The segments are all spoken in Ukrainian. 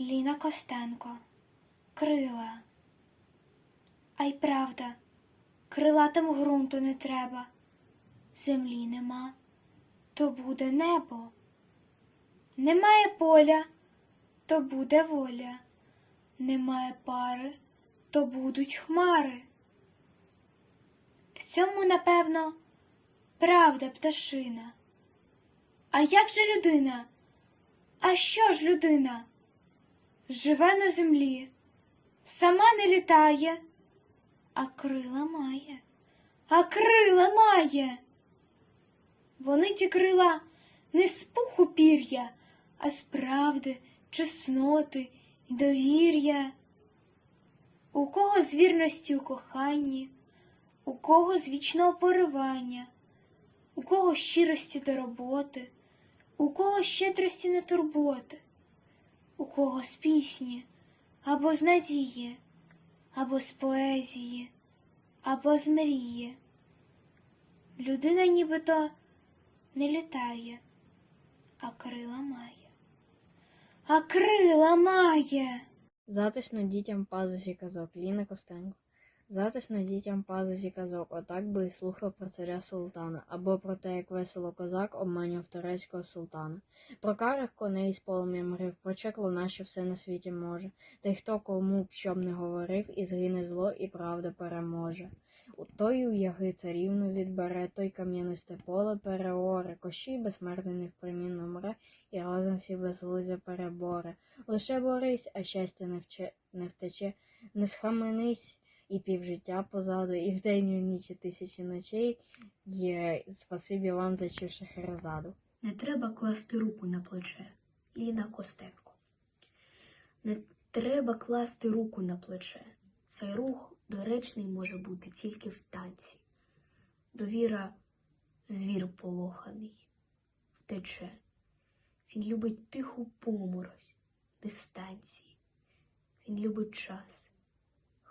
Ліна Костенко. Крила. А й правда, крилатим ґрунту не треба. Землі нема, то буде небо. Немає поля, то буде воля. Немає пари, то будуть хмари. В цьому, напевно, правда пташина. А як же людина? А що ж людина? Живе на землі, сама не літає, а крила має, а крила має. Вони ті крила не з пуху пір'я, а з правди, чесноти й довір'я. У кого з вірності у коханні, у кого з вічного поривання, у кого щирості до роботи, у кого щедрості на турботи, у кого з пісні, або з надії, або з поезії, або з мрії. Людина нібито не літає, а крила має. А крила має. Затишно дітям пазусі казок Ліна Костенко. Затишно дітям пазусі казок, отак би і слухав про царя султана, або про те, як весело козак обманював турецького султана, про карих коней з полум'ям рив, про чеклуна, що все на світі може, та й хто кому б що б не говорив, і згине зло, і правда переможе. У той у яги царівну відбере, той кам'янисте поле переоре, кощій безсмертний невпримінно мре, і разом всі безглуздя переборе. Лише борись, а щастя не, вче, не втече, не схаменись, і півжиття позаду, і вдень, і вніч, і тисячі ночей. Є спасибі вам за чу Шахерезаду. Не треба класти руку на плече. Ліна Костенко. Не треба класти руку на плече. Цей рух доречний може бути тільки в танці. Довіра звір полоханий, втече. Він любить тиху поморозь, дистанції. Він любить час,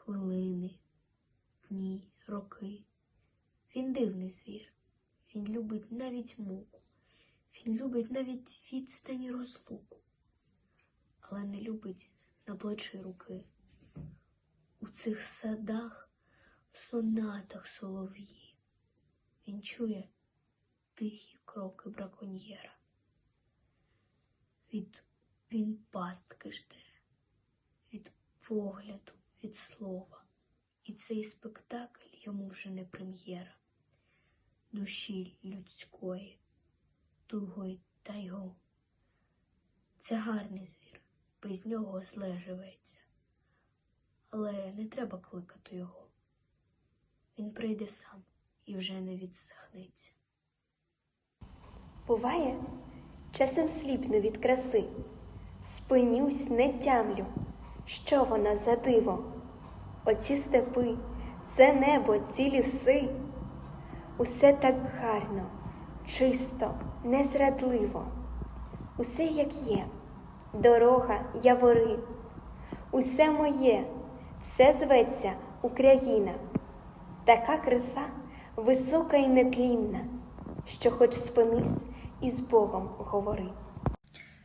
хвилини, дні, роки. Він дивний звір. Він любить навіть муку. Він любить навіть відстані розлуку, але не любить на плечі руки. У цих садах, в сонатах солов'ї. Він чує тихі кроки браконьєра. Від він пастки жде, від погляду, від слова. І цей спектакль йому вже не прем'єра душі людської тугої та його. Це гарний звір, без нього зле живеться. Але не треба кликати його. Він прийде сам і вже не відсахнеться. Буває, часом сліпну від краси, спинюсь, не тямлю, що вона за диво. Оці степи, це небо, ці ліси, усе так гарно, чисто, незрадливо, усе як є, дорога, явори, усе моє, все зветься Україна, така краса висока і нетлінна, що хоч спинись і з Богом говори.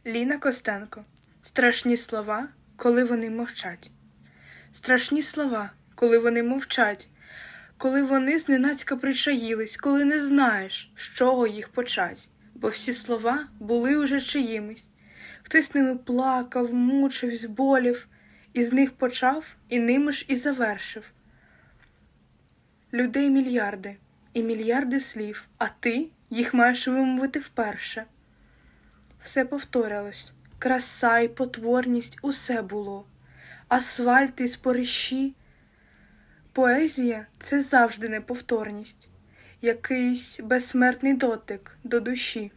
Ліна Костенко. Страшні слова, коли вони мовчать. Страшні слова, коли вони мовчать, коли вони зненацька причаїлись, коли не знаєш, з чого їх почать, бо всі слова були уже чиїмись. Хтось ними плакав, мучив, зболів, і з них почав, і ними ж і завершив. Людей мільярди, і мільярди слів, а ти їх маєш вимовити вперше. Все повторялось, краса і потворність усе було, асфальт і спориші. Поезія це завжди неповторність, якийсь безсмертний дотик до душі.